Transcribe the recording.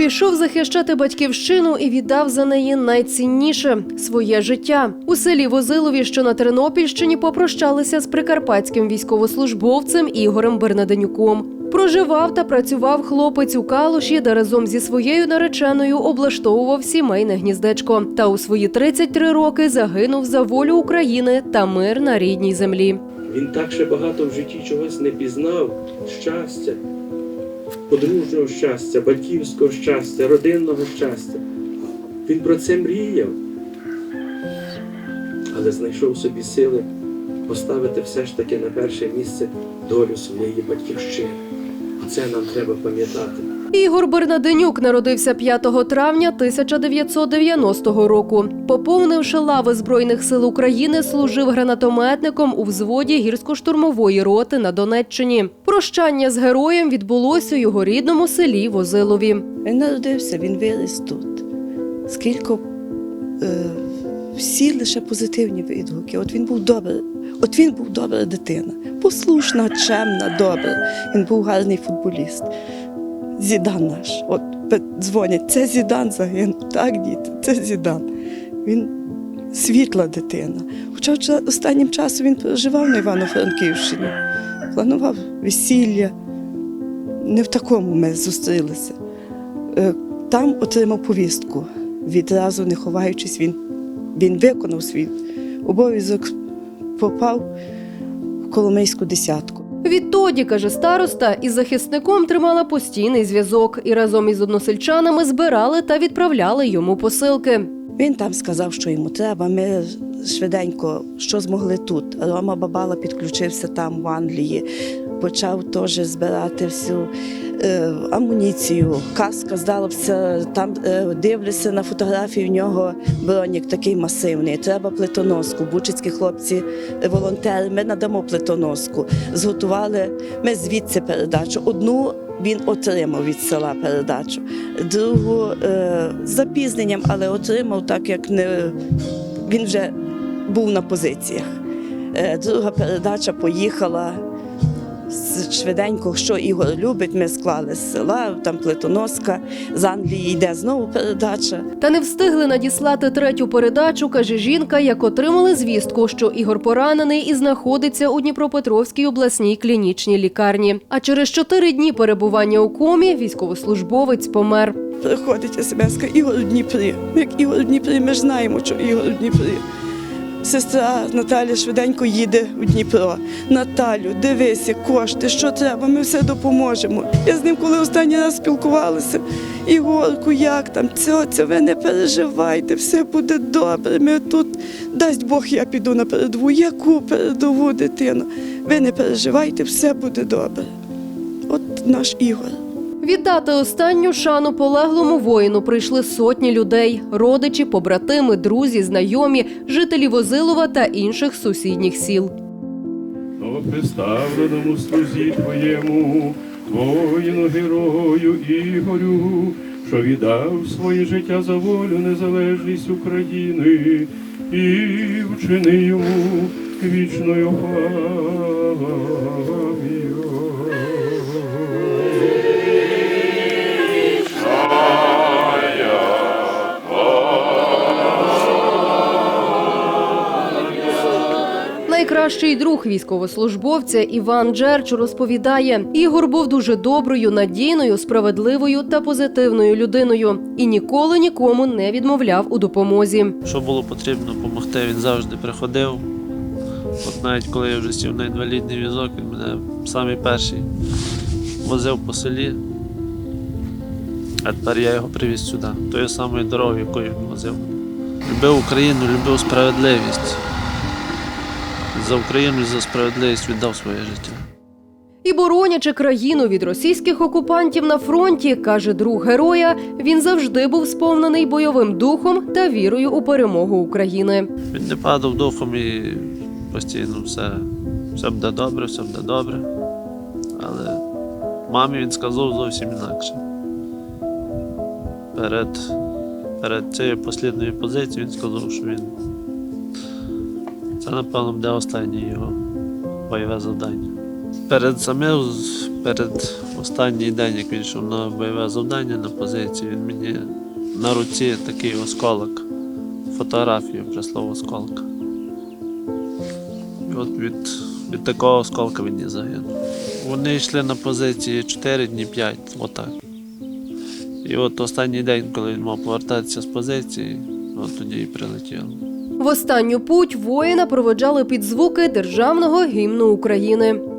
Пішов захищати батьківщину і віддав за неї найцінніше своє життя. У селі Возилові, що на Тернопільщині, попрощалися з прикарпатським військовослужбовцем Ігорем Бернаденюком. Проживав та працював хлопець у Калуші, де разом зі своєю нареченою облаштовував сімейне гніздечко. Та у свої 33 роки загинув за волю України та мир на рідній землі. Він так ще багато в житті чогось не пізнав щастя, подружнього щастя, батьківського щастя, родинного щастя. Він про це мріяв, але знайшов собі сили поставити все ж таки на перше місце долю своєї батьківщини. Це нам треба пам'ятати. Ігор Бернаденюк народився 5 травня 1990 року. Поповнивши лави Збройних сил України, служив гранатометником у взводі гірсько-штурмової роти на Донеччині. Прощання з героєм відбулося у його рідному селі Возилові. Він народився, він виріс тут. Скільки е, всі лише позитивні відгуки. От він був добрий, от він був добра дитина, послушна, чемна, добра. Він був гарний футболіст. Зідан наш. От дзвонять, це Зідан загинув. Так, діти, це Зідан. Він світла дитина. Хоча останнім часом він проживав на Івано-Франківщині, планував весілля. Не в такому ми зустрілися. Е, Там отримав повістку. Відразу не ховаючись, він, він виконав свій обов'язок, попав Коломийську десятку. Відтоді, каже староста, із захисником тримала постійний зв'язок і разом із односельчанами збирали та відправляли йому посилки. Він там сказав, що йому треба. Ми швиденько що змогли тут. Рома Бабала підключився там в Англії, почав теж збирати всю амуніцію. Каска здалося, там е, дивлюся на фотографії. В нього бронік такий масивний. Треба плитоноску. Бучицькі хлопці, е, волонтери. Ми надамо плитоноску. Зготували ми звідси передачу. Одну він отримав від села передачу, другу е, з запізненням, але отримав так, як не він вже був на позиціях. Е, друга передача поїхала швиденько, що Ігор любить. Ми склали з села, там плитоноска, з Англії йде знову передача. Та не встигли надіслати третю передачу, каже жінка, як отримали звістку, що Ігор поранений і знаходиться у Дніпропетровській обласній клінічній лікарні. А через чотири дні перебування у комі військовослужбовець помер. Приходить смс Ігор в Дніпрі. Як Ігор в Дніпрі, ми ж знаємо, що Ігор в Дніпрі. Сестра Наталя швиденько їде у Дніпро. Наталю, дивися, кошти, що треба, ми все допоможемо. Я з ним, коли останній раз спілкувалася, Ігорку, як там, цьоця, ви не переживайте, все буде добре. Ми тут, дасть Бог, я піду на передову. Яку передову дитину? Ви не переживайте, все буде добре. От наш Ігор. Віддати останню шану полеглому воїну прийшли сотні людей: родичі, побратими, друзі, знайомі, жителі Возилова та інших сусідніх сіл. О представленому слузі твоєму, воїну герою Ігорю, що віддав своє життя за волю, незалежність України і вчини йому вічною Найкращий друг військовослужбовця Іван Джерч розповідає: Ігор був дуже доброю, надійною, справедливою та позитивною людиною і ніколи нікому не відмовляв у допомозі. Що було потрібно допомогти, він завжди приходив. От навіть коли я вже сів на інвалідний візок, він мене самий перший возив по селі. А тепер я його привіз сюди, тою самою дорогою, якою він возив. Любив Україну, любив справедливість. За Україну і за справедливість віддав своє життя. І боронячи країну від російських окупантів на фронті, каже друг героя, він завжди був сповнений бойовим духом та вірою у перемогу України. Він не падав духом і постійно все, все буде добре, все буде добре. Але мамі він сказав зовсім інакше. перед, перед цією послідною позицією він сказав, що він. Це, напевно, буде останнє його бойове завдання. Перед самим, перед останній день, як він йшов на бойове завдання на позиції, він мені на руці такий осколок, фотографію прислав осколка. І от від, від такого осколка він і загинув. Вони йшли на позиції 4 дні 5, отак. І от останній день, коли він мав повертатися з позиції, от тоді і прилетіло. В останню путь воїна проведжали під звуки державного гімну України.